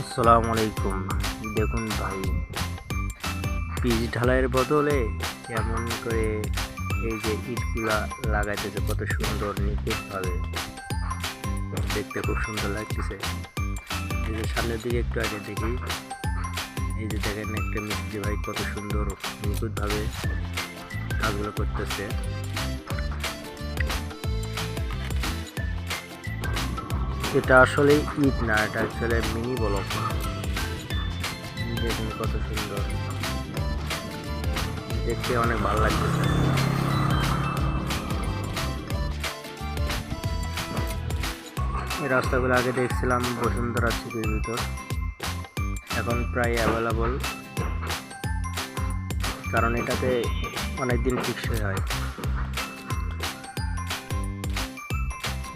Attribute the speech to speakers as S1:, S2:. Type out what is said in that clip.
S1: আসসালামু আলাইকুম দেখুন ভাই পিচ ঢালাইয়ের বদলে কেমন করে এই যে ইটগুলা লাগাইতেছে, কত সুন্দর নিখুঁতভাবে দেখতে খুব সুন্দর লাগতেছে। এই যে সামনের দিকে একটু আগে দেখি, এই যে দেখেন একটা মিস্ত্রি ভাই কত সুন্দর নিখুঁতভাবে কাজগুলো করতেছে। এটা আসলে ইট না, এটা আসলে মিনি ব্লক দেখুন কত সুন্দর। দেখতে অনেক ভালো লাগছে এই রাস্তাগুলো আগে দেখছিলাম বসুন্ধরা সিটির ভিতর। এখন প্রায় অ্যাভেলেবল কারণ এটাতে অনেক দিন টিকসই হয়।